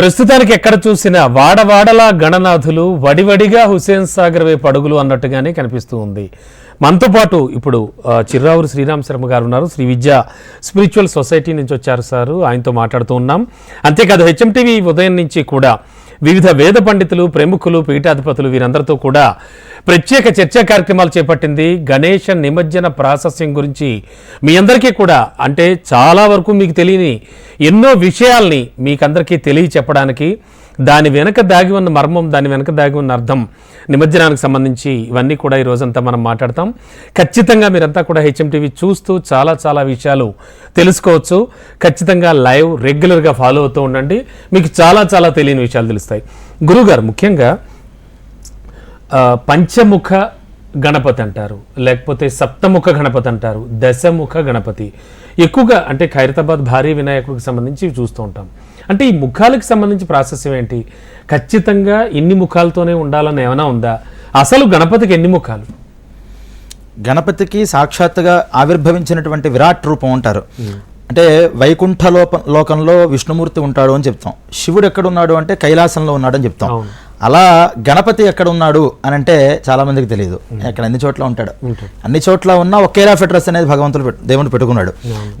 ప్రస్తుతానికి ఎక్కడ చూసినా వాడవాడలా గణనాథులు వడివడిగా హుసేన్ సాగర్ వైపు అడుగులు అన్నట్టుగానే కనిపిస్తూ ఉంది. మనతో పాటు ఇప్పుడు చిర్రావురు శ్రీరామ్ శర్మ గారు ఉన్నారు. శ్రీ విద్య స్పిరిచువల్ సొసైటీ నుంచి వచ్చారు సార్. ఆయనతో మాట్లాడుతూ ఉన్నాం. అంతేకాదు హెచ్ఎంటీవీ ఉదయం నుంచి కూడా వివిధ వేద పండితులు ప్రముఖులు పీఠాధిపతులు వీరందరితో కూడా ప్రత్యేక చర్చా కార్యక్రమాలు చేపట్టింది గణేష నిమజ్జన ప్రాశస్యం గురించి. మీ అందరికీ కూడా అంటే చాలా వరకు మీకు తెలియని ఎన్నో విషయాల్ని మీకందరికీ తెలియచెప్పడానికి దాని వెనక దాగి ఉన్న మర్మం దాని వెనక దాగి ఉన్న అర్థం నిమజ్జనానికి సంబంధించి ఇవన్నీ కూడా ఈ రోజంతా మనం మాట్లాడతాం. ఖచ్చితంగా మీరంతా కూడా హెచ్ఎంటీవీ చూస్తూ చాలా చాలా విషయాలు తెలుసుకోవచ్చు. ఖచ్చితంగా లైవ్ రెగ్యులర్గా ఫాలో అవుతూ ఉండండి. మీకు చాలా చాలా తెలియని విషయాలు తెలుస్తాయి. గురుగారు ముఖ్యంగా పంచముఖ గణపతి అంటారు. లేకపోతే సప్తముఖ గణపతి అంటారు. దశముఖ గణపతి. ఎక్కువగా అంటే ఖైరతాబాద్ భారీ వినాయకుడికి సంబంధించి చూస్తూ ఉంటాం. అంటే ఈ ముఖాలకు సంబంధించి ప్రాసెస్ ఏంటి? ఖచ్చితంగా ఇన్ని ముఖాలతోనే ఉండాలని ఏమైనా ఉందా? అసలు గణపతికి ఎన్ని ముఖాలు? గణపతికి సాక్షాత్తుగా ఆవిర్భవించినటువంటి విరాట్ రూపం ఉంటారు అంటే వైకుంఠ లోప లోకంలో విష్ణుమూర్తి ఉంటాడు అని చెప్తాం. శివుడు ఎక్కడ ఉన్నాడు అంటే కైలాసంలో ఉన్నాడు అని చెప్తాం. అలా గణపతి ఎక్కడ ఉన్నాడు అని అంటే చాలా మందికి తెలియదు ఎక్కడ అన్ని చోట్ల ఉంటాడు. అన్ని చోట్ల ఉన్న ఒకేలా ఫెడ్రస్ అనేది భగవంతుడు దేవుడు పెట్టుకున్నాడు.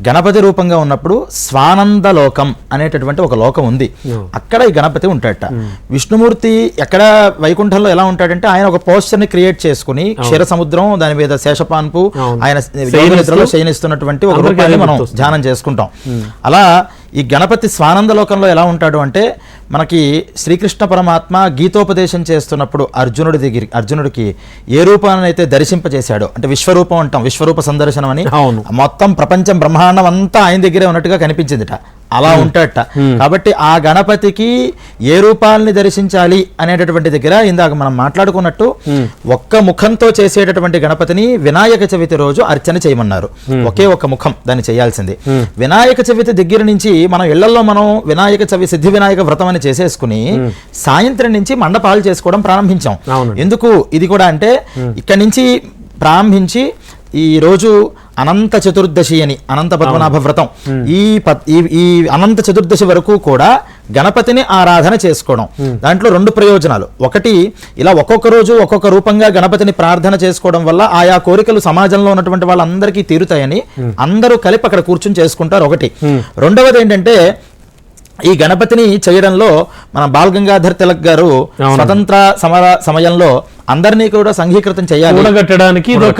గణపతి రూపంగా ఉన్నప్పుడు స్వానంద లోకం అనేటటువంటి ఒక లోకం ఉంది. అక్కడ ఈ గణపతి ఉంటాడట. విష్ణుమూర్తి ఎక్కడ వైకుంఠంలో ఎలా ఉంటాడంటే ఆయన ఒక పోస్టర్ని క్రియేట్ చేసుకుని క్షీర సముద్రం దాని మీద శేషపాన్పు ఆయన నిద్రలో శయనిస్తున్నటువంటి ఒక రూపాన్ని మనం. ధ్యానం చేసుకుంటాం. అలా ఈ గణపతి స్వానంద లోకంలో ఎలా ఉంటాడు అంటే మనకి శ్రీకృష్ణ పరమాత్మ గీతోపదేశం చేస్తున్నప్పుడు అర్జునుడి దగ్గర అర్జునుడికి ఏ రూపాన్ని అయితే దర్శింపజేశాడో అంటే విశ్వరూపం అంటాం విశ్వరూప సందర్శనం అని. మొత్తం ప్రపంచం బ్రహ్మాండం అంతా ఆయన దగ్గరే ఉన్నట్టుగా కనిపించిందిట. అలా ఉంటాడట. కాబట్టి ఆ గణపతికి ఏ రూపాలని దర్శించాలి అనేటటువంటి దగ్గర ఇందాక మనం మాట్లాడుకున్నట్టు ఒక్క ముఖంతో చేసేటటువంటి గణపతిని వినాయక చవితి రోజు అర్చన చేయమన్నారు. ఒకే ఒక్క ముఖం దాన్ని చేయాల్సింది. వినాయక చవితి దగ్గర నుంచి మనం ఇళ్ళలో మనం వినాయక చవి సిద్ధి వినాయక వ్రతం అని చేసేసుకుని సాయంత్రం నుంచి మండపాలు చేసుకోవడం ప్రారంభించాం. ఎందుకు? ఇది కూడా అంటే ఇక్కడి నుంచి ప్రారంభించి ఈ రోజు అనంత చతుర్దశి అని అనంత పద్మనాభ వ్రతం. ఈ- ఈ అనంత చతుర్దశి వరకు కూడా గణపతిని ఆరాధన చేసుకోవడం. దాంట్లో రెండు ప్రయోజనాలు. ఒకటి ఇలా ఒక్కొక్క రోజు ఒక్కొక్క రూపంగా గణపతిని ప్రార్థన చేసుకోవడం వల్ల ఆయా కోరికలు సమాజంలో ఉన్నటువంటి వాళ్ళందరికీ తీరుతాయని అందరూ కలిపి అక్కడ కూర్చుని చేసుకుంటారు. ఒకటి. రెండవది ఏంటంటే ఈ గణపతిని చేయడంలో మన బాల్ గంగాధర్ తిలక్ గారు స్వతంత్ర సమర సమయంలో అందరినీ కూడా సంఘీకృతం చేయాలి. కూడగట్టడానికి ఒక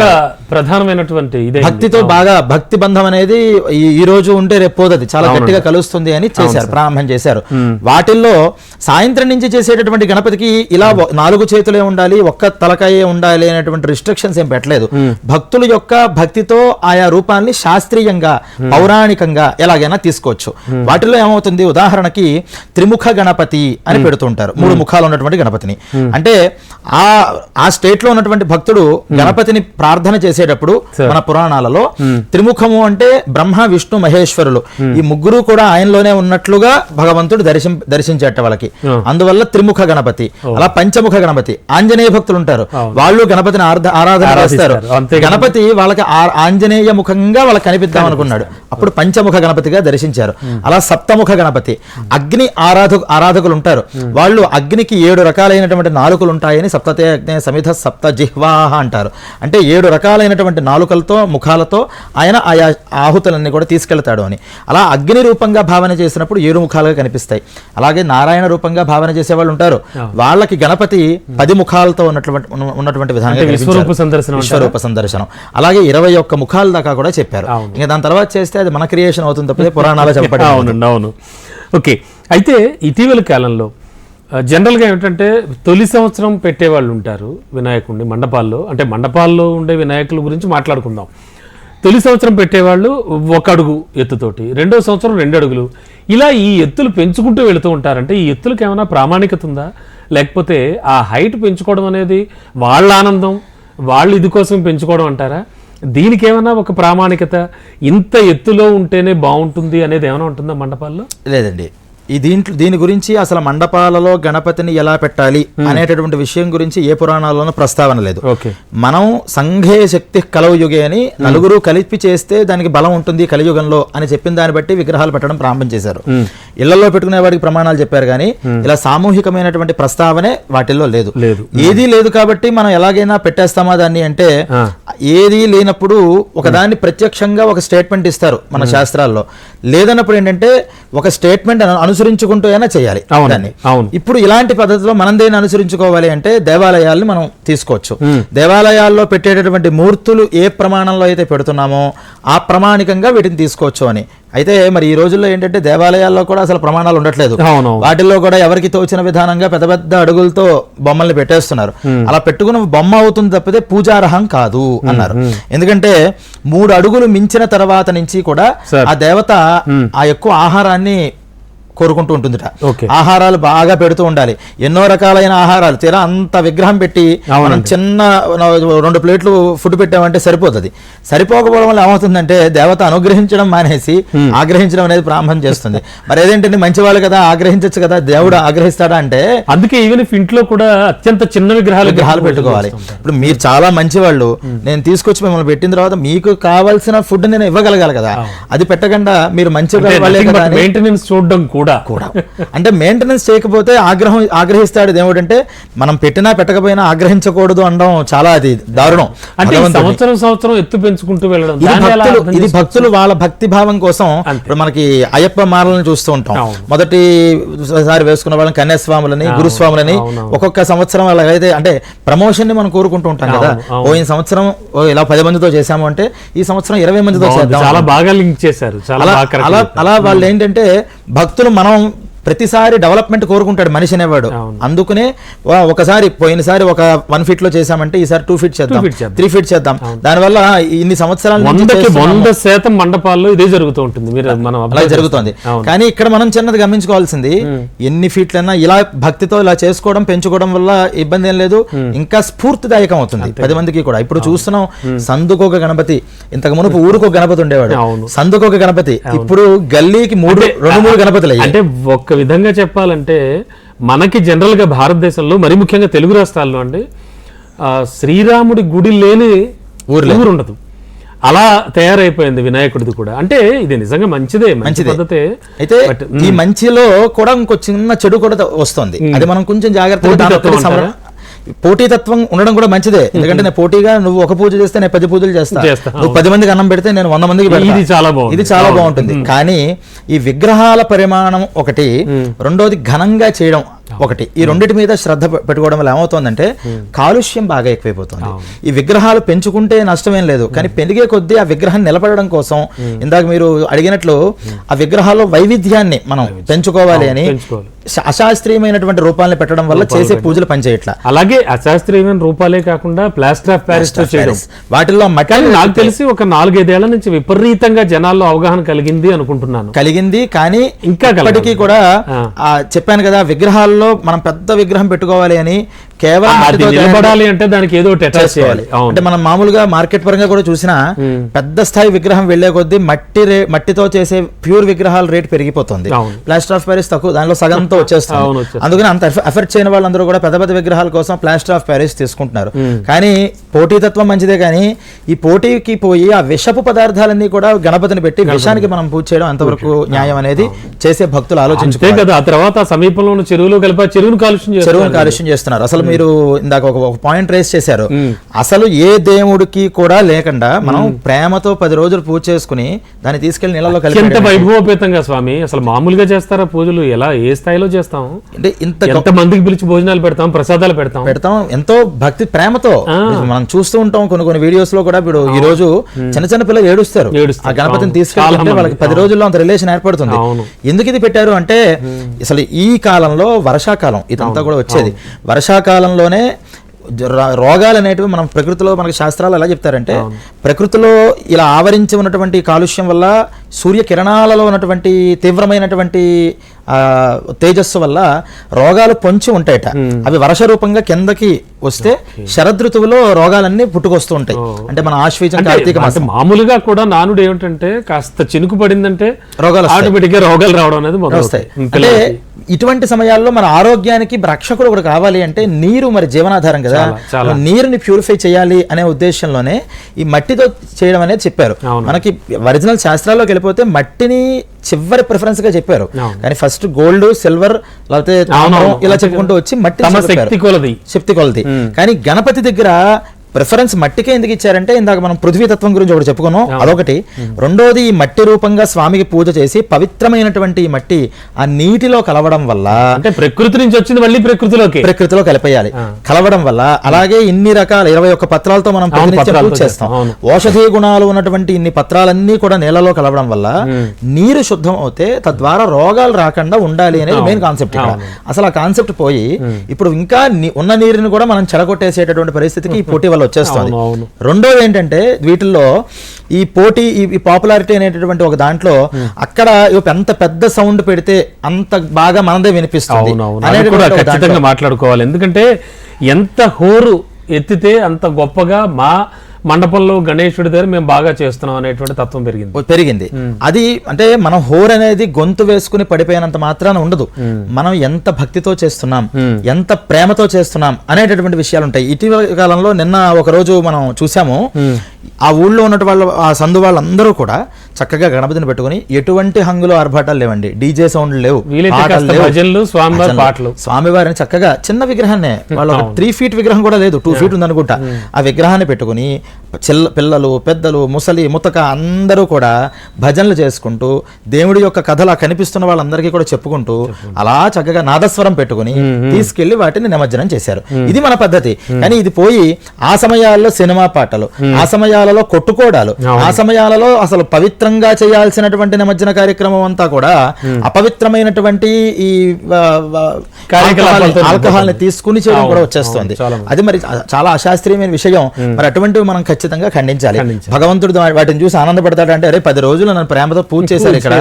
ప్రధానమైనటువంటి ఇదే భక్తితో బాగా భక్తి బంధం అనేది ఈ- రోజు ఉంటే రేపు పోదది. చాలా గట్టిగా కలుస్తుంది అని చేశారు ప్రారంభం చేశారు. వాటిల్లో సాయంత్రం నుంచి చేసేటటువంటి గణపతికి ఇలా నాలుగు చేతులే ఉండాలి ఒక్క తలకాయే ఉండాలి అనేటువంటి రిస్ట్రిక్షన్స్ ఏం పెట్టలేదు. భక్తుల యొక్క భక్తితో ఆయా రూపాన్ని శాస్త్రీయంగా పౌరాణికంగా ఎలాగైనా తీసుకోవచ్చు. వాటిలో ఏమవుతుంది? ఉదాహరణకి త్రిముఖ గణపతి అని పెడుతుంటారు. మూడు ముఖాలు ఉన్నటువంటి గణపతిని. అంటే ఆ ఆ స్టేట్లో ఉన్నటువంటి భక్తుడు గణపతిని ప్రార్థన చేసేటప్పుడు మన పురాణాలలో త్రిముఖము అంటే బ్రహ్మ విష్ణు మహేశ్వరులు. ఈ ముగ్గురు కూడా ఆయనలోనే ఉన్నట్లుగా భగవంతుడు దర్శిం దర్శించేట వాళ్ళకి. అందువల్ల త్రిముఖ గణపతి అలా పంచముఖ గణపతి ఆంజనేయ భక్తులు ఉంటారు. వాళ్ళు గణపతిని ఆరాధ- ఆరాధన చేస్తారు. గణపతి వాళ్ళకి ఆంజనేయ ముఖంగా వాళ్ళకి కనిపిద్దాం అనుకున్నాడు. అప్పుడు పంచముఖ గణపతిగా దర్శించారు. అలా సప్తముఖ గణపతి అగ్ని ఆరాధ ఆరాధకులు ఉంటారు. వాళ్ళు అగ్నికి ఏడు రకాలైనటువంటి నాలుకలు ఉంటాయని సప్తతే అగ్నే సమిధ సప్త జిహ్వాహ అంటారు. అంటే ఏడు రకాలైనటువంటి నాలుకలతో ముఖాలతో ఆయన ఆయా ఆహుతులన్నీ కూడా తీసుకెళ్తాడు అని. అలా అగ్ని రూపంగా భావన చేసినప్పుడు ఏడు ముఖాలుగా కనిపిస్తాయి. అలాగే నారాయణ రూపంగా భావన చేసే వాళ్ళు ఉంటారు. వాళ్ళకి గణపతి పది ముఖాలతో ఉన్నటువంటి ఉన్న- ఉన్నటువంటి విధానంగా విశ్వరూప. సందర్శనం అలాగే ఇరవై ఒక్క ముఖాల దాకా కూడా చెప్పారు. ఇంకా దాని తర్వాత చేస్తే అది మన క్రియేషన్ అవుతుంది తప్పితే పురాణాలు చెప్పడం అవును. ఓకే. అయితే ఇటీవల కాలంలో జనరల్గా ఏమిటంటే తొలి సంవత్సరం పెట్టేవాళ్ళు ఉంటారు వినాయకుడిని మండపాల్లో. అంటే మండపాల్లో ఉండే వినాయకుల గురించి మాట్లాడుకుందాం. తొలి సంవత్సరం పెట్టేవాళ్ళు ఒక అడుగు ఎత్తుతోటి రెండో సంవత్సరం రెండు అడుగులు. ఇలా ఈ ఎత్తులు పెంచుకుంటూ వెళుతూ ఉంటారంటే ఈ ఎత్తులకు ఏమైనా ప్రామాణికత ఉందా? లేకపోతే ఆ హైట్ పెంచుకోవడం అనేది వాళ్ళ ఆనందం వాళ్ళు ఇది కోసం పెంచుకోవడం అంటారా? దీనికి ఏమైనా ఒక ప్రామాణికత? ఇంత ఎత్తులో ఉంటేనే బాగుంటుంది అనేది ఏమైనా ఉంటుందా మండపాల్లో? లేదండి. ఈ దీంట్లో దీని గురించి అసలు మండపాలలో గణపతిని ఎలా పెట్టాలి అనేటటువంటి విషయం గురించి ఏ పురాణాల్లోనూ ప్రస్తావన లేదు. మనం సంఘే శక్తి కలవు యుగే అని నలుగురు కలిపి చేస్తే దానికి బలం ఉంటుంది కలియుగంలో అని చెప్పిన దాన్ని బట్టి విగ్రహాలు పెట్టడం ప్రారంభం చేశారు. ఇళ్ళలో పెట్టుకునే వాడికి ప్రమాణాలు చెప్పారు కానీ ఇలా సామూహికమైనటువంటి ప్రస్తావనే వాటిల్లో లేదు. ఏదీ లేదు కాబట్టి మనం ఎలాగైనా పెట్టేస్తామా దాన్ని అంటే. ఏది లేనప్పుడు ఒకదాన్ని ప్రత్యక్షంగా ఒక స్టేట్మెంట్ ఇస్తారు మన శాస్త్రాల్లో. లేదన్నప్పుడు ఏంటంటే ఒక స్టేట్మెంట్ అనుసరించుకుంటూ అయినా చేయాలి దాన్ని. ఇప్పుడు ఇలాంటి పద్ధతిలో మనం దేన్ని అనుసరించుకోవాలి అంటే దేవాలయాల్ని మనం తీసుకోవచ్చు. దేవాలయాల్లో పెట్టేటటువంటి మూర్తులు ఏ ప్రమాణంలో అయితే పెడుతున్నామో ఆ ప్రమాణికంగా వీటిని తీసుకోవచ్చు అని. అయితే మరి ఈ రోజుల్లో ఏంటంటే దేవాలయాల్లో కూడా అసలు ప్రమాణాలు ఉండట్లేదు. అవును వాటిల్లో కూడా ఎవరికి తోచిన విధానంగా పెద్ద పెద్ద అడుగులతో బొమ్మల్ని పెట్టేస్తున్నారు. అలా పెట్టుకున్న బొమ్మ అవుతుంది తప్పితే పూజార్హం కాదు అన్నారు. ఎందుకంటే మూడు అడుగులు మించిన తర్వాత నుంచి కూడా. ఆ దేవత ఆ ఎక్కువ ఆహారాన్ని కోరుకుంటూ ఉంటుందిట. ఆహారాలు బాగా పెడుతూ ఉండాలి. ఎన్నో రకాలైన ఆహారాలు. తీరా అంత విగ్రహం పెట్టి మనం. చిన్న రెండు ప్లేట్లు ఫుడ్ పెట్టామంటే సరిపోతుంది. సరిపోకపోవడం వల్ల ఏమవుతుందంటే దేవత అనుగ్రహించడం మానేసి ఆగ్రహించడం అనేది ప్రారంభం చేస్తుంది. మరి ఏదేంటంటే మంచి వాళ్ళు కదా ఆగ్రహించచ్చు కదా దేవుడు ఆగ్రహిస్తాడా అంటే అందుకే ఈవెన్ ఇఫ్ ఇంట్లో కూడా అత్యంత చిన్న విగ్రహాలు విగ్రహాలు పెట్టుకోవాలి. ఇప్పుడు మీరు చాలా మంచి వాళ్ళు నేను తీసుకొచ్చి మిమ్మల్ని పెట్టిన తర్వాత మీకు కావాల్సిన ఫుడ్ నేను ఇవ్వగలగాలి కదా. అది పెట్టకుండా మీరు మంచి మెయింటెనెన్స్ చూడడం కూడా కూడా అంటే మెయింటెనెన్స్ చేయకపోతే ఆగ్రహం ఆగ్రహిస్తాడు అంటే మనం పెట్టినా పెట్టకపోయినా ఆగ్రహించకూడదు అనడం చాలా అది దారుణం అంటే. సంవత్సరం సంవత్సరం ఎత్తు పెంచుకుంటూ వెళ్ళడం ఇది భక్తులు వాళ్ళ భక్తి భావం కోసం. ఇప్పుడు మనకి అయ్యప్ప మాలలను చూస్తూ ఉంటాం. మొదటి సారి వేసుకున్న వాళ్ళని కన్యాస్వాములని గురుస్వాములని. ఒక్కొక్క సంవత్సరం అలాగైతే అంటే ప్రమోషన్ని మనం కోరుకుంటూ ఉంటాం కదా. పోయిన సంవత్సరం ఇలా పది మందితో చేశాము అంటే ఈ సంవత్సరం ఇరవై మందితో. చేద్దాం చాలా బాగా లింక్ చేశారు అలా. అలా వాళ్ళు ఏంటంటే భక్తులు మనం ప్రతిసారి డెవలప్మెంట్ కోరుకుంటాడు మనిషి అనేవాడు. అందుకనే ఒకసారి పోయినసారి ఒక వన్ ఫీట్లో చేసామంటే ఈసారి టూ ఫీట్ చేద్దాం. త్రీ ఫీట్ చేద్దాం. దానివల్ల ఇన్ని సంవత్సరాల. వంద శాతం మండపాల్లో ఇదే జరుగుతూ ఉంటుంది. మీరు మనం అలా జరుగుతోంది. కానీ ఇక్కడ మనం చిన్నది గమనించుకోవాల్సింది ఎన్ని ఫీట్లైనా ఇలా భక్తితో ఇలా చేసుకోవడం పెంచుకోవడం వల్ల ఇబ్బంది ఏం లేదు. ఇంకా స్ఫూర్తిదాయకం అవుతుంది. పది మందికి కూడా. ఇప్పుడు చూస్తున్నాం సందుకొక గణపతి. ఇంతకు మునుపు ఊరుకొక గణపతి ఉండేవాడు. సందుకొక గణపతి. ఇప్పుడు గల్లీకి మూడు రెండు మూడు గణపతులు అంటే ఒక్క విధంగా చెప్పాలంటే మనకి జనరల్గా భారతదేశంలో మరి ముఖ్యంగా తెలుగు రాష్ట్రాల్లో అండి శ్రీరాముడి గుడి లేని ఊరు ఉండదు. అలా తయారైపోయింది వినాయకుడిది కూడా. అంటే ఇది నిజంగా మంచిదే మంచి మంచిదే. పద్ధతే. అయితే ఈ మంచిలో కూడా ఇంకో చిన్న చెడు కూడా వస్తుంది. అది మనం కొంచెం జాగ్రత్తగా పోటీతత్వం ఉండడం కూడా మంచిదే. ఎందుకంటే నేను పోటీగా నువ్వు ఒక పూజ చేస్తే నేను పది పూజలు చేస్తా. చేస్తా, నువ్వు పది మందికి అన్నం పెడితే నేను వంద మందికి. ఇది చాలా బాగుంది. ఇది చాలా. బాగుంటుంది. కానీ ఈ విగ్రహాల పరిమాణం ఒకటి రెండోది ఘనంగా చేయడం. ఒకటి. ఈ రెండిటి మీద శ్రద్ధ పెట్టుకోవడం వల్ల ఏమవుతుందంటే కాలుష్యం బాగా ఎక్కువైపోతుంది. ఈ విగ్రహాలు పెంచుకుంటే నష్టమేం లేదు. కానీ పెరిగే కొద్దీ ఆ విగ్రహం నిలబడడం కోసం ఇందాక మీరు అడిగినట్లు ఆ విగ్రహాల్లో వైవిధ్యాన్ని మనం పెంచుకోవాలి అని అశాస్త్రీయమైనటువంటి రూపాలను పెట్టడం వల్ల చేసే పూజలు పనిచేయట్లా. అలాగే అశాస్త్రీయమైన రూపాలే కాకుండా ప్లాస్టర్ ఆఫ్ ప్యారిస్ చేయడం. వాటిల్లో నాకు తెలిసి ఒక నాలుగైదేళ్ళ నుంచి విపరీతంగా జనాల్లో అవగాహన కలిగింది అనుకుంటున్నాను. కలిగింది కానీ ఇంకా. ఇప్పటికీ కూడా చెప్పాను కదా విగ్రహాల్లో మనం పెద్ద విగ్రహం పెట్టుకోవాలి అని కేవలం నిలబడాలి అంటే దానికి ఏదో చేయాలి. అంటే మనం మామూలుగా మార్కెట్ పరంగా కూడా చూసినా పెద్ద స్థాయి విగ్రహం వెళ్ళే కొద్దీ మట్టి మట్టితో చేసే ప్యూర్ విగ్రహాల రేట్ పెరిగిపోతుంది. ప్లాస్టర్ ఆఫ్ ప్యారిస్ తక్కువ దానిలో సగంతో వచ్చేస్తుంది. అందుకని అంత ఎఫర్ట్ చేయని వాళ్ళందరూ కూడా పెద్ద పెద్ద విగ్రహాల కోసం ప్లాస్టర్ ఆఫ్ ప్యారిస్ తీసుకుంటున్నారు. కానీ పోటీతత్వం మంచిదే కానీ ఈ పోటీకి పోయి ఆ విషపు పదార్థాలన్నీ కూడా గణపతిని పెట్టి విషానికి మనం పూజ చేయడం ఎంతవరకు న్యాయం అనేది చేసే భక్తులు అంతే ఆలోచించుకోవాలి. కదా ఆ తర్వాత సమీపంలో ఉన్న చెరువులో కలిపి చెరువును కాలుష్యం చెరువును కాలుష్యం చేస్తున్నారు. అసలు మీరు ఇందాక ఒక పాయింట్ రేస్ చేశారు. అసలు ఏ దేవుడికి కూడా లేకుండా మనం ప్రేమతో పది రోజులు పూజ చేసుకుని దాన్ని తీసుకెళ్ళి నీళ్ళలో కలిపి ఎంత వైభవోపేతంగా స్వామి అసలు మామూలుగా చేస్తారా పూజలు? ఎలా ఏ స్థాయిలో చేస్తాం? అంటే ఇంత ఎంత మందికి పిలిచి భోజనాలు పెడతాం ప్రసాదాలు పెడతాం? పెడతాం. ఎంతో భక్తి ప్రేమతో. మనం చూస్తూ ఉంటాం కొన్ని కొన్ని వీడియోస్లో కూడా. ఇప్పుడు ఈ రోజు చిన్న చిన్న పిల్లలు ఏడుస్తారు. ఆ గణపతిని. తీసుకెళ్తే చాలా వాళ్ళకి పది రోజుల్లో అంత రిలేషన్ ఏర్పడుతుంది. ఎందుకు ఇది పెట్టారు అంటే అసలు ఈ కాలంలో వర్షాకాలం ఇదంతా కూడా వచ్చేది. వర్షాకాలంలోనే ర- రోగాలు అనేటివి మనం ప్రకృతిలో మనకి శాస్త్రాలు ఎలా చెప్తారంటే ప్రకృతిలో ఇలా ఆవరించి ఉన్నటువంటి కాలుష్యం వల్ల సూర్య కిరణాలలో ఉన్నటువంటి తీవ్రమైనటువంటి తేజస్సు వల్ల రోగాలు పొంచి ఉంటాయట. అవి వర్ష రూపంగా కిందకి వస్తే శరదృతువులో రోగాలన్నీ పుట్టుకొస్తూ ఉంటాయి. అంటే మన ఆశ్వీజం కార్తీక మాసం. మామూలుగా కూడా నానుడు ఏమిటంటే కాస్త చినుకు పడిందంటే రోగాలు. ఆటోమేటిక్గా రోగాలు రావడం అనేది వస్తాయి. అంటే ఇటువంటి సమయాల్లో మన ఆరోగ్యానికి రక్షకుడు ఒకటి కావాలి అంటే నీరు మరి జీవనాధారం కదా. నీరుని ప్యూరిఫై చేయాలి అనే ఉద్దేశంలోనే ఈ మట్టితో చేయడం అనేది చెప్పారు. మనకి ఒరిజినల్ శాస్త్రాల్లోకి వెళ్ళిపోతే మట్టిని చివరి ప్రిఫరెన్స్గా చెప్పారు. కానీ ఫస్ట్ గోల్డ్ సిల్వర్ లేకపోతే. ఇలా చెప్పుకుంటూ వచ్చి మట్టి శక్తి కొలది శక్తి కొలది కానీ గణపతి దగ్గర ప్రిఫరెన్స్ మట్టికే ఎందుకు ఇచ్చారంటే ఇందాక మనం పృథ్వీ తత్వం గురించి ఒకటి చెప్పుకున్నాం. అదొకటి. రెండోది ఈ మట్టి రూపంగా స్వామికి పూజ చేసి పవిత్రమైనటువంటి ఈ మట్టి ఆ నీటిలో కలవడం వల్ల అంటే ప్రకృతి నుంచి వచ్చింది మళ్ళీ ప్రకృతిలోకి. ప్రకృతిలో కలిపేయాలి. కలవడం వల్ల అలాగే ఇన్ని రకాల ఇరవై ఒక్క పత్రాలతో మనం పూజ చేస్తాం. ఔషధీయ గుణాలు ఉన్నటువంటి ఇన్ని పత్రాలన్నీ కూడా నీళ్ళలో కలవడం వల్ల నీరు శుద్ధం అవుతే తద్వారా రోగాలు రాకుండా ఉండాలి అనేది మెయిన్ కాన్సెప్ట్ ఇక్కడ. అసలు ఆ కాన్సెప్ట్ పోయి ఇప్పుడు ఇంకా ఉన్న నీరుని కూడా మనం చెడగొట్టేసేటటువంటి పరిస్థితికి ఈ పోటీ వల్ల వచ్చేస్తుంది. రెండోది ఏంటంటే వీటిల్లో ఈ పోటీ ఈ పాపులారిటీ అనేటటువంటి ఒక దాంట్లో అక్కడ ఎంత పెద్ద సౌండ్ పెడితే అంత బాగా మనదే వినిపిస్తుంది. ఖచ్చితంగా మాట్లాడుకోవాలి ఎందుకంటే ఎంత హోరు ఎత్తితే అంత గొప్పగా మా మండపంలో గణేశుడి దగ్గర మేము బాగా చేస్తున్నాం అనేటువంటి తత్వం పెరిగింది. పెరిగింది. అది అంటే మనం హోర్ అనేది గొంతు వేసుకుని పడిపోయినంత మాత్రాన ఉండదు. మనం ఎంత భక్తితో చేస్తున్నాం ఎంత ప్రేమతో చేస్తున్నాం అనేటటువంటి విషయాలు ఉంటాయి. ఇటీవల కాలంలో నిన్న ఒక రోజు మనం చూసాము. ఆ ఊళ్ళో ఉన్నటువంటి వాళ్ళ ఆ సందు వాళ్ళందరూ కూడా చక్కగా గణపతిని పెట్టుకుని ఎటువంటి హంగులు ఆర్భాటాలు లేవండి. డీజే సౌండ్లు లేవు. భజనలు, స్వామివారి. పాటలు. స్వామివారిని చక్కగా చిన్న విగ్రహాన్నే వాళ్ళు త్రీ ఫీట్ విగ్రహం కూడా లేదు. టూ ఫీట్ ఉందనుకుంటా. ఆ విగ్రహాన్ని పెట్టుకుని చిల్ల పిల్లలు పెద్దలు ముసలి ముతక అందరూ కూడా భజనలు చేసుకుంటూ దేవుడి యొక్క కథలు కనిపిస్తున్న వాళ్ళందరికీ కూడా చెప్పుకుంటూ అలా చక్కగా నాదస్వరం పెట్టుకుని తీసుకెళ్ళి వాటిని నిమజ్జనం చేశారు. ఇది మన పద్ధతి. కానీ ఇది పోయి ఆ సమయాల్లో సినిమా పాటలు ఆ సమయాలలో కొట్టుకోవడాలు ఆ సమయాలలో అసలు పవిత్రంగా చేయాల్సినటువంటి నిమజ్జన కార్యక్రమం అంతా కూడా అపవిత్రమైనటువంటి ఈ ఆల్కహాల్ని తీసుకుని చేయడం కూడా వచ్చేస్తుంది. అది మరి చాలా అశాస్త్రీయమైన విషయం. మరి అటువంటివి మనం ఖచ్చితంగా ఖండించాలి. భగవంతుడు వాటిని చూసి ఆనందపడతాడు అంటే అరే పది రోజులు నన్ను ప్రేమతో పూజ చేశారు ఇక్కడ.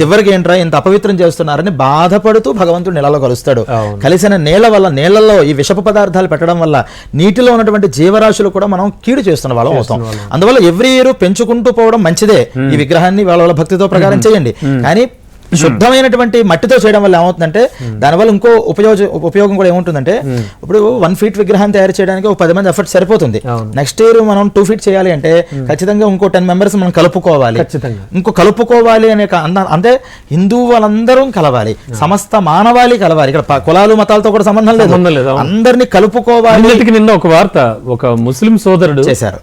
చివరికి ఏంట్రా ఇంత అపవిత్రం చేస్తున్నారని బాధపడుతూ భగవంతుడు నీళ్ళలో కలుస్తాడు. కలిసిన నీళ్ళ వల్ల నీళ్ళల్లో ఈ విషపు పదార్థాలు పెట్టడం వల్ల నీటిలో ఉన్నటువంటి జీవరాశులు కూడా మనం కీడు చేస్తున్న వాళ్ళం అవుతాం. అందువల్ల ఎవ్రీ ఇయర్ పెంచుకుంటూ పోవడం మంచిదే. ఈ విగ్రహాన్ని వాళ్ళ వాళ్ళ భక్తితో ప్రకారం చేయండి. కానీ శుద్ధమైనటువంటి మట్టితో చేయడం వల్ల ఏమవుతుందంటే దానివల్ల ఇంకో ఉపయోగ ఉపయోగం కూడా ఏముంటుందంటే ఇప్పుడు వన్ ఫీట్ విగ్రహం తయారు చేయడానికి ఒక పది మంది ఎఫర్ట్ సరిపోతుంది. నెక్స్ట్ ఇయర్ మనం టూ ఫీట్ చేయాలి అంటే ఖచ్చితంగా ఇంకో టెన్ మెంబర్స్ మనం కలుపుకోవాలి. ఇంకో కలుపుకోవాలి అనే అంటే హిందూ వాళ్ళందరూ కలవాలి సమస్త మానవాళి కలవాలి ఇక్కడ కులాలు మతాలతో కూడా సంబంధం లేదు. అందరినీ కలుపుకోవాలి నిన్న ఒక వార్త ఒక ముస్లిం సోదరుడు చేశారు.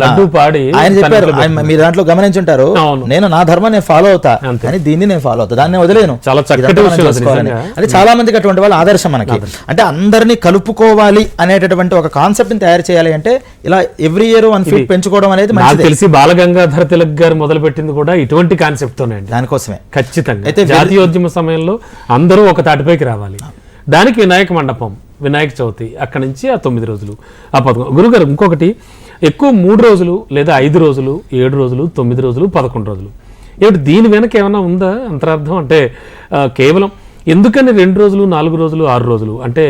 లడ్డు పాడి ఆయన చెప్పారు తనకి ఆయన మీ దాంట్లో గమనించుంటారు. నేను నా ధర్మం నేను ఫాలో అవుతా. కానీ దీన్ని నేను ఫాలో అవుతా దాన్ని నేను వదిలేను. చాలా చక్కటి చాలా మందికి అటువంటి వాళ్ళు ఆదర్శం మనకి. అంటే అందరినీ కలుపుకోవాలి అనేటటువంటి ఒక కాన్సెప్ట్ని తయారు చేయాలి అంటే ఇలా ఎవ్రీ ఇయర్ వన్ ఫీట్ పెంచుకోవడం అనేది నాకు తెలిసి బాలగంగాధర తిలక్ గారు మొదలు పెట్టింది కూడా ఇటువంటి కాన్సెప్ట్ తోనే దానికోసమే. ఖచ్చితంగా. అయితే జాతీయోద్యమ సమయంలో అందరూ ఒక తాటిపైకి రావాలి. దానికి వినాయక మండపం వినాయక చవితి అక్కడి నుంచి ఆ తొమ్మిది రోజులు ఆ పదకొండు గురుగారు ఇంకొకటి ఎక్కువ మూడు రోజులు లేదా ఐదు రోజులు ఏడు రోజులు తొమ్మిది రోజులు పదకొండు రోజులు. ఏమిటి దీని వెనక ఏమైనా ఉందా? అంతరార్థం అంటే కేవలం ఎందుకని రెండు రోజులు నాలుగు రోజులు ఆరు రోజులు? అంటే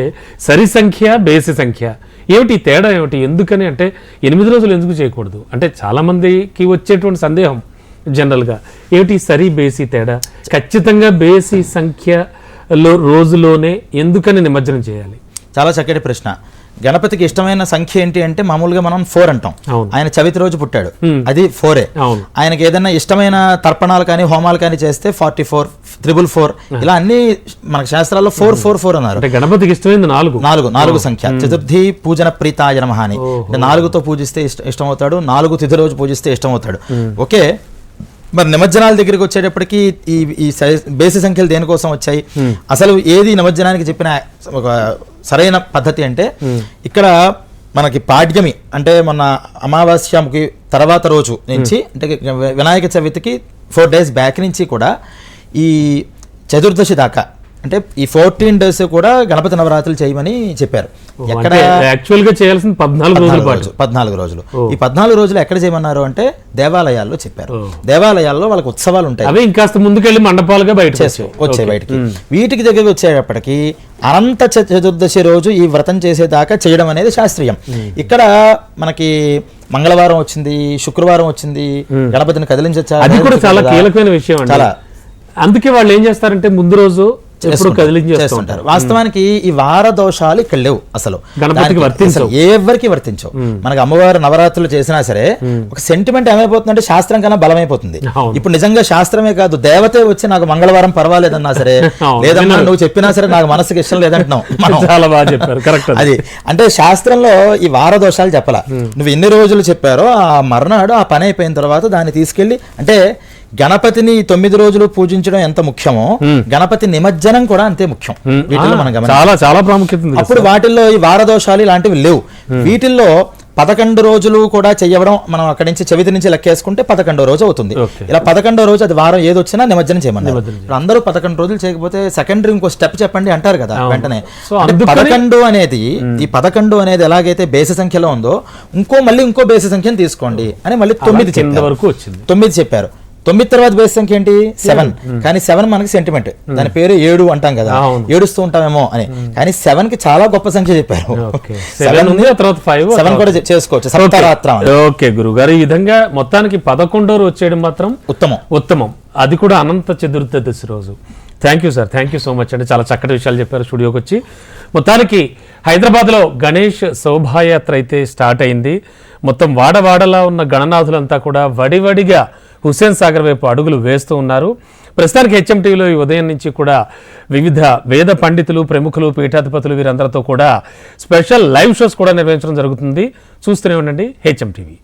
సరి సంఖ్య బేసి సంఖ్య. ఏమిటి తేడా ఏమిటి? ఎందుకని అంటే ఎనిమిది రోజులు ఎందుకు చేయకూడదు? అంటే చాలామందికి వచ్చేటువంటి సందేహం జనరల్గా. ఏమిటి సరి బేసి తేడా? ఖచ్చితంగా బేసి సంఖ్యలో రోజులోనే ఎందుకని నిమజ్జనం చేయాలి? చాలా చక్కటి ప్రశ్న. గణపతికి ఇష్టమైన సంఖ్య ఏంటి అంటే మామూలుగా మనం ఫోర్ అంటాం. ఆయన చవితి రోజు పుట్టాడు. అది ఫోరే. ఆయనకి ఏదైనా ఇష్టమైన తర్పణాలు కానీ హోమాలు కానీ చేస్తే ఫార్టీ ఫోర్ త్రిబుల్ ఫోర్ ఇలా అన్ని మనకు శాస్త్రాల్లో ఫోర్ ఫోర్ ఫోర్ అన్నారు. గణపతికి ఇష్టమైంది నాలుగు. నాలుగు నాలుగు సంఖ్య. చతుర్థి పూజన ప్రీతాయ నమః అని. అంటే నాలుగుతో పూజిస్తే ఇష్ట ఇష్టమవుతాడు నాలుగు తిథి రోజు పూజిస్తే ఇష్టమవుతాడు. ఓకే. మరి నిమజ్జనాల దగ్గరికి వచ్చేటప్పటికి ఈ ఈ సై- బేసి సంఖ్యలు దేనికోసం వచ్చాయి? అసలు ఏది నిమజ్జనానికి చెప్పిన ఒక సరైన పద్ధతి అంటే ఇక్కడ మనకి పాడ్యమి అంటే మొన్న అమావాస్యకి తర్వాత రోజు నుంచి అంటే వినాయక చవితికి ఫోర్ డేస్ బ్యాక్ నుంచి కూడా ఈ చతుర్దశి దాకా అంటే ఈ ఫోర్టీన్ డేస్ కూడా గణపతి నవరాత్రులు చేయమని చెప్పారు. ఎక్కడ యాక్చువల్గా చేయాల్సింది పద్నాలుగు రోజుల పద్నాలుగు పాటు. రోజులు. ఈ పద్నాలుగు రోజులు ఎక్కడ చేయమన్నారు అంటే దేవాలయాల్లో చెప్పారు. దేవాలయాల్లో వాళ్ళకి ఉత్సవాలు ఉంటాయి. అవే ఇంకాస్త ముందుకెళ్ళి మండపాలుగా బయట వచ్చాయి. బయటికి. వీటికి దగ్గరికి వచ్చేటప్పటికి అనంత చతుర్దశి రోజు ఈ వ్రతం చేసేదాకా చేయడం అనేది శాస్త్రీయం. ఇక్కడ మనకి మంగళవారం వచ్చింది శుక్రవారం వచ్చింది గణపతిని కదిలించచ్చా? అది కూడా చాలా. కీలకమైన విషయం చాలా. అందుకే వాళ్ళు ఏం చేస్తారంటే ముందు రోజు ఎప్పుడు చేస్తుంటారు. కదిలించేస్తూ చేస్తుంటారు. వాస్తవానికి ఈ వార దోషాలు ఇక్కడ లేవు అసలు. ఎవరికి వర్తించవు. మనకి అమ్మవారు నవరాత్రులు చేసినా సరే ఒక సెంటిమెంట్ ఏమైపోతుందంటే శాస్త్రం కన్నా బలమైపోతుంది. ఇప్పుడు నిజంగా శాస్త్రమే కాదు దేవతే వచ్చి నాకు మంగళవారం పర్వాలేదన్నా సరే. లేదమ్మా నువ్వు చెప్పినా సరే నాకు మనసుకి ఇష్టం లేదంటున్నావు. చాలా బాగా చెప్పారు. కరెక్ట్ అది. అంటే శాస్త్రంలో ఈ వార దోషాలు చెప్పాల. నువ్వు ఎన్ని రోజులు చెప్పారో ఆ మర్నాడు ఆ పని అయిపోయిన తర్వాత దాన్ని తీసుకెళ్ళి అంటే గణపతిని తొమ్మిది రోజులు పూజించడం ఎంత ముఖ్యమో గణపతి నిమజ్జనం కూడా అంతే ముఖ్యం. వీటిలో మనం. చాలా చాలా ప్రాముఖ్యత అప్పుడు వాటిల్లో ఈ వార దోషాలు ఇలాంటివి లేవు. వీటిల్లో పదకొండు రోజులు కూడా చెయ్యడం మనం అక్కడి నుంచి చెవితి నుంచి లెక్కేసుకుంటే పదకొండో రోజు అవుతుంది. ఇలా పదకొండో రోజు అది వారం ఏది వచ్చినా నిమజ్జనం చేయమన్నారు. ఇప్పుడు అందరూ పదకొండు రోజులు చేయకపోతే సెకండరీ ఇంకో స్టెప్ చెప్పండి అంటారు కదా వెంటనే. పదకొండు అనేది ఈ పదకొండు అనేది ఎలాగైతే బేసి సంఖ్యలో ఉందో ఇంకో మళ్ళీ ఇంకో బేసి సంఖ్యను తీసుకోండి అని మళ్ళీ తొమ్మిది చెప్పారు. తొమ్మిది చెప్పారు. తొమ్మిది తర్వాత బేస్ సంఖ్య ఏంటి? సెవెన్. కానీ సెవెన్ మనకి సెంటిమెంట్ దాని పేరు ఏడు అంటాం కదా. ఏడుస్తూ ఉంటామేమో అని. కానీ సెవెన్కి చాలా గొప్ప సంఖ్య చెప్పారు. ఓకే సెవెన్ ఉంది తర్వాత ఫైవ్ సెవెన్ కూడా చేసుకోవచ్చు. సప్తరాత్రం. ఓకే గురువు గారు ఈ విధంగా మొత్తానికి పదకొండో రోజు చేయడం మాత్రం ఉత్తమం. ఉత్తమం. అది కూడా అనంత చతుర్దశి రోజు. Thank you sir thank you so much అండి చాలా చక్కటి విషయాలు చెప్పారు స్టూడియోకి వచ్చి. మొత్తానికి హైదరాబాద్లో గణేష్ శోభాయాత్ర అయితే స్టార్ట్ అయింది. మొత్తం వాడవాడలా ఉన్న గణనాథులంతా కూడా వడివడిగా హుస్సేన్ సాగర్ వైపు అడుగులు వేస్తూ ఉన్నారు. ప్రస్తుతానికి హెచ్ఎంటీవీలో ఈ ఉదయం నుంచి కూడా వివిధ వేద పండితులు ప్రముఖులు పీఠాధిపతులు వీరందరితో కూడా స్పెషల్ లైవ్ షోస్ కూడా నిర్వహించడం జరుగుతుంది. చూస్తూనే ఉండండి హెచ్ఎంటీవీ.